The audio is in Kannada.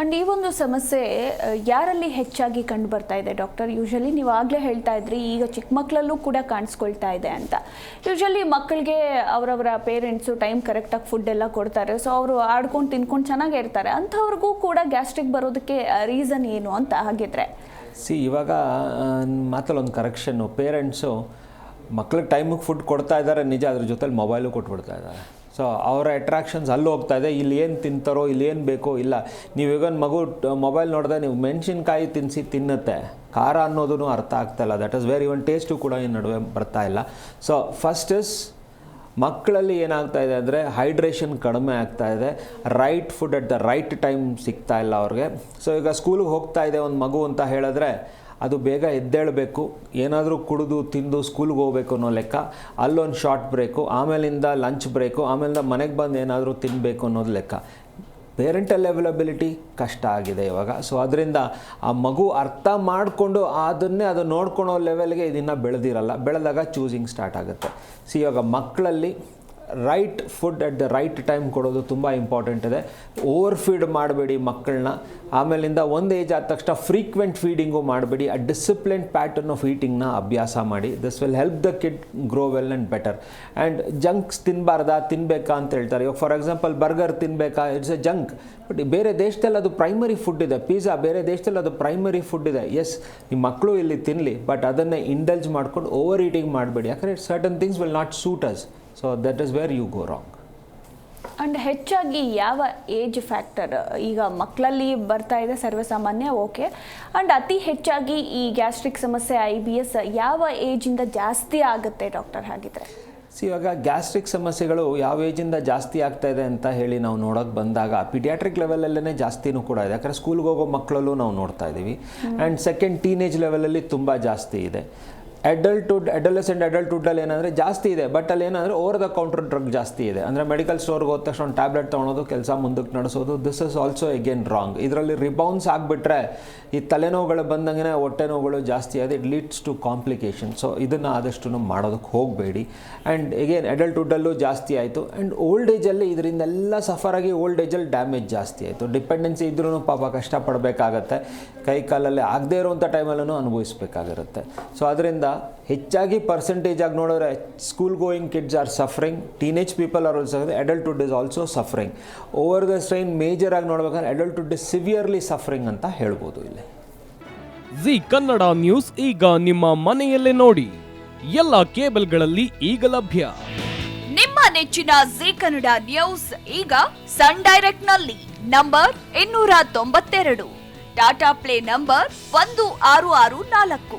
ಅಂಡ್ ಈ ಒಂದು ಸಮಸ್ಯೆ ಯಾರಲ್ಲಿ ಹೆಚ್ಚಾಗಿ ಕಂಡು ಬರ್ತಾ ಇದೆ ಡಾಕ್ಟರ್? ಯೂಶಲಿ ನೀವು ಆಗಲೇ ಹೇಳ್ತಾ ಇದ್ರಿ, ಈಗ ಚಿಕ್ಕ ಮಕ್ಕಳಲ್ಲೂ ಕೂಡ ಕಾಣಿಸ್ಕೊಳ್ತಾ ಇದೆ ಅಂತ. ಯೂಶಲಿ ಮಕ್ಕಳಿಗೆ ಅವರವರ ಪೇರೆಂಟ್ಸು ಟೈಮ್ ಕರೆಕ್ಟಾಗಿ ಫುಡ್ ಎಲ್ಲ ಕೊಡ್ತಾರೆ. ಸೊ ಅವರು ಆಡ್ಕೊಂಡು ತಿನ್ಕೊಂಡು ಚೆನ್ನಾಗೇ ಇರ್ತಾರೆ. ಅಂಥವ್ರಿಗೂ ಕೂಡ ಗ್ಯಾಸ್ಟ್ರಿಕ್ ಬರೋದಕ್ಕೆ ರೀಸನ್ ಏನು ಅಂತ ಹಾಗಿದ್ರೆ? ಸಿ ಇವಾಗ ಮಾತಲ್ಲಿ ಒಂದು ಕರೆಕ್ಷನ್ನು ಪೇರೆಂಟ್ಸು ಮಕ್ಳಿಗೆ ಟೈಮಿಗೆ ಫುಡ್ ಕೊಡ್ತಾ ಇದ್ದಾರೆ, ನಿಜ, ಅದ್ರ ಜೊತೆಲಿ ಮೊಬೈಲು ಕೊಟ್ಬಿಡ್ತಾ ಇದ್ದಾರೆ. ಸೊ ಅವರ ಅಟ್ರಾಕ್ಷನ್ಸ್ ಅಲ್ಲಿ ಹೋಗ್ತಾ ಇದೆ. ಇಲ್ಲಿ ಏನು ತಿಂತಾರೋ, ಇಲ್ಲಿ ಏನು ಬೇಕೋ, ಇಲ್ಲ. ನೀವು ಒಂದು ಮಗು ಮೊಬೈಲ್ ನೋಡಿದ್ರೆ ನೀವು ಮೆಣಸಿನ್ಕಾಯಿ ತಿನ್ನಿಸಿ ತಿನ್ನುತ್ತೆ. ಖಾರ ಅನ್ನೋದೂ ಅರ್ಥ ಆಗ್ತಾ ಇಲ್ಲ. That is very even taste ಕೂಡ ಈ ನಡುವೆ ಬರ್ತಾ ಇಲ್ಲ. ಸೊ ಫಸ್ಟ್ ಇಸ್ ಮಕ್ಕಳಲ್ಲಿ ಏನಾಗ್ತಾ ಇದೆ ಅಂದರೆ ಹೈಡ್ರೇಷನ್ ಕಡಿಮೆ ಆಗ್ತಾ ಇದೆ. Right food at the right time ಸಿಗ್ತಾ ಇಲ್ಲ ಅವ್ರಿಗೆ. ಸೊ ಈಗ ಸ್ಕೂಲಿಗೆ ಹೋಗ್ತಾ ಇದೆ ಒಂದು ಮಗು ಅಂತ ಹೇಳಿದ್ರೆ ಅದು ಬೇಗ ಎದ್ದೇಳಬೇಕು. ಏನಾದರೂ ಕುಡಿದು, ತಿಂದು, ಸ್ಕೂಲ್ಗೆ ಹೋಗ್ಬೇಕು ಅನ್ನೋ ಲೆಕ್ಕ. ಅಲ್ಲೊಂದು ಶಾರ್ಟ್ ಬ್ರೇಕು ಆಮೇಲಿಂದ ಲಂಚ್ ಬ್ರೇಕು ಆಮೇಲಿಂದ ಮನೆಗೆ ಬಂದು ಏನಾದರೂ ತಿನ್ನಬೇಕು ಅನ್ನೋದು ಲೆಕ್ಕ. ಪೇರೆಂಟಲ್ ಅವೈಲಬಿಲಿಟಿ ಕಷ್ಟ ಆಗಿದೆ ಇವಾಗ. ಸೊ ಅದರಿಂದ ಆ ಮಗು ಅರ್ಥ ಮಾಡಿಕೊಂಡು ಅದನ್ನೇ ಅದು ನೋಡ್ಕೊಳೋ ಲೆವೆಲ್ಗೆ ಇದನ್ನು ಬೆಳೆದಿರಲ್ಲ. ಬೆಳೆದಾಗ ಚೂಸಿಂಗ್ ಸ್ಟಾರ್ಟ್ ಆಗುತ್ತೆ. ಸಿ ಇವಾಗ ಮಕ್ಕಳಲ್ಲಿ right food at the right time ಕೊಡೋದು ತುಂಬ ಇಂಪಾರ್ಟೆಂಟ್ ಇದೆ. ಓವರ್ ಫೀಡ್ ಮಾಡಬೇಡಿ ಮಕ್ಕಳನ್ನ. ಆಮೇಲಿಂದ ಒಂದು ಏಜ್ ಆದ ತಕ್ಷಣ ಫ್ರೀಕ್ವೆಂಟ್ ಫೀಡಿಂಗು ಮಾಡಬೇಡಿ. ಆ ಡಿಸಿಪ್ಲಿನ್ ಪ್ಯಾಟರ್ನ್ ಆಫ್ ಈಟಿಂಗ್ನ ಅಭ್ಯಾಸ ಮಾಡಿ. This will help the kid grow well and better and junks ತಿನ್ನಬಾರ್ದಾ ತಿನ್ನಬೇಕಾ ಅಂತ ಹೇಳ್ತಾರೆ. ಇವಾಗ ಫಾರ್ ಎಕ್ಸಾಂಪಲ್ ಬರ್ಗರ್ ತಿನ್ನಬೇಕಾ ಇಟ್ಸ್ ಎ ಜಂಕ್ ಬಟ್ ಬೇರೆ ದೇಶದಲ್ಲಿ ಅದು ಪ್ರೈಮರಿ ಫುಡ್ ಇದೆ. ಪಿಜ್ಜಾ ಬೇರೆ ದೇಶದಲ್ಲಿ ಅದು ಪ್ರೈಮರಿ ಫುಡ್ ಇದೆ. ಎಸ್ ನಿಮ್ಮ ಮಕ್ಕಳು ಇಲ್ಲಿ ತಿನ್ನಲಿ ಬಟ್ ಅದನ್ನೇ ಇಂಡಲ್ಜ್ ಮಾಡ್ಕೊಂಡು ಓವರ್ ಈಟಿಂಗ್ ಮಾಡಬೇಡಿ. ಯಾಕಂದರೆ certain things will not suit us so that is where you go wrong and ಹೆಚ್ಚಾಗಿ ಯಾವ ಏಜ್ ಫ್ಯಾಕ್ಟರ್ ಈಗ ಮಕ್ಕಳಲ್ಲಿ ಬರ್ತಾ ಇದೆ ಸರ್ವೇಸಾಮಾನ್ಯ ಓಕೆ ಅಂಡ್ ಅತಿ ಹೆಚ್ಚಾಗಿ ಈ ಗ್ಯಾಸ್ಟ್ರಿಕ್ ಸಮಸ್ಯೆ ಐ ಬಿ ಎಸ್ ಯಾವ ಏಜಿಂದ ಜಾಸ್ತಿ ಆಗುತ್ತೆ ಡಾಕ್ಟರ್ ಹಾಗಿದ್ರೆ? ಸಿ ಇವಾಗ ಗ್ಯಾಸ್ಟ್ರಿಕ್ ಸಮಸ್ಯೆಗಳು ಯಾವ ಏಜಿಂದ ಜಾಸ್ತಿ ಆಗ್ತಾ ಇದೆ ಅಂತ ಹೇಳಿ ನಾವು ನೋಡೋಕೆ ಬಂದಾಗ ಪಿಡಿಯಾಟ್ರಿಕ್ ಲೆವೆಲಲ್ಲೇ ಜಾಸ್ತಿನೂ ಕೂಡ ಇದೆ. ಯಾಕಂದರೆ ಸ್ಕೂಲ್ಗೆ ಹೋಗೋ ಮಕ್ಕಳಲ್ಲೂ ನಾವು ನೋಡ್ತಾ ಇದ್ದೀವಿ. ಆ್ಯಂಡ್ ಸೆಕೆಂಡ್ ಟೀನೇಜ್ ಲೆವೆಲಲ್ಲಿ ತುಂಬ ಜಾಸ್ತಿ ಇದೆ. ಅಡಲ್ಟ್ಹುಡ್ ಅಡಲಸೆಂಟ್ ಅಡಲ್ಟ್ಹುಡ್ಡಲ್ಲಿ ಏನಂದರೆ ಜಾಸ್ತಿ ಇದೆ. ಬಟ್ ಅಲ್ಲಿ ಏನಂದರೆ ಓವರ್ ದ ಕೌಂಟರ್ ಡ್ರಗ್ ಜಾಸ್ತಿ ಇದೆ. ಅಂದರೆ ಮೆಡಿಕಲ್ ಸ್ಟೋರ್ಗೆ ಹೋದ ತಕ್ಷಣ ಒಂದು ಟ್ಯಾಬ್ಲೆಟ್ ತೊಗೊಳೋದು, ಕೆಲಸ ಮುಂದಕ್ಕೆ ನಡೆಸೋದು this is also again wrong ಇದರಲ್ಲಿ ರಿಬೌನ್ಸ್ ಆಗಿಬಿಟ್ರೆ ಈ ತಲೆನೋವುಗಳು ಬಂದಂಗೆ ಹೊಟ್ಟೆ ನೋವುಗಳು ಜಾಸ್ತಿ ಆದ it leads to complication so ಇದನ್ನು ಆದಷ್ಟು ಮಾಡೋದಕ್ಕೆ ಹೋಗಬೇಡಿ. ಆ್ಯಂಡ್ ಎಗೇನ್ ಅಡಲ್ಟ್ಹುಡ್ಡಲ್ಲೂ ಜಾಸ್ತಿ ಆಯಿತು. ಆ್ಯಂಡ್ ಓಲ್ಡ್ ಏಜಲ್ಲಿ ಇದರಿಂದೆಲ್ಲ ಸಫರ್ ಆಗಿ ಓಲ್ಡ್ ಏಜಲ್ಲಿ ಡ್ಯಾಮೇಜ್ ಜಾಸ್ತಿ ಆಯಿತು. ಡಿಪೆಂಡೆನ್ಸಿ ಇದ್ರೂ ಪಾಪ ಕಷ್ಟಪಡಬೇಕಾಗತ್ತೆ. ಕೈ ಕಾಲಲ್ಲಿ ಆಗದೇ ಇರುವಂಥ ಟೈಮಲ್ಲೂ ಅನುಭವಿಸಬೇಕಾಗಿರುತ್ತೆ. ಸೊ ಅದರಿಂದ ಹೆಚ್ಚಾಗಿ ಪರ್ಸೆಂಟೇಜ್ ಆಗಿ ನೋಡಿದ್ರೆ school going kids are suffering teenage people are also adulthood is also suffering over the strain major ಆಗಿ ನೋಡ್ಬೇಕಂದ್ರೆ ಅಡಲ್ಟ್ಹುಡ್ ಇಸ್ ಸಿವಿಯರ್ಲಿ ಸಫರಿಂಗ್ ಅಂತ ಹೇಳ್ಬೋದು ಇಲ್ಲಿ. ಜಿ ಕನ್ನಡ ನ್ಯೂಸ್ ಈಗ ನಿಮ್ಮ ಮನೆಯಲ್ಲೇ ನೋಡಿ. ಎಲ್ಲ ಕೇಬಲ್ಗಳಲ್ಲಿ ಈಗ ಲಭ್ಯ. ನಿಮ್ಮ ನೆಚ್ಚಿನ ಜಿ ಕನ್ನಡ ನ್ಯೂಸ್ ಈಗ ಸನ್ ಡೈರೆಕ್ಟ್ನಲ್ಲಿ ನಂಬರ್ ಇನ್ನೂರ ತೊಂಬತ್ತೆರಡು. ಟಾಟಾ ಪ್ಲೇ ನಂಬರ್ ಒಂದು ಆರು ಆರು ನಾಲ್ಕು.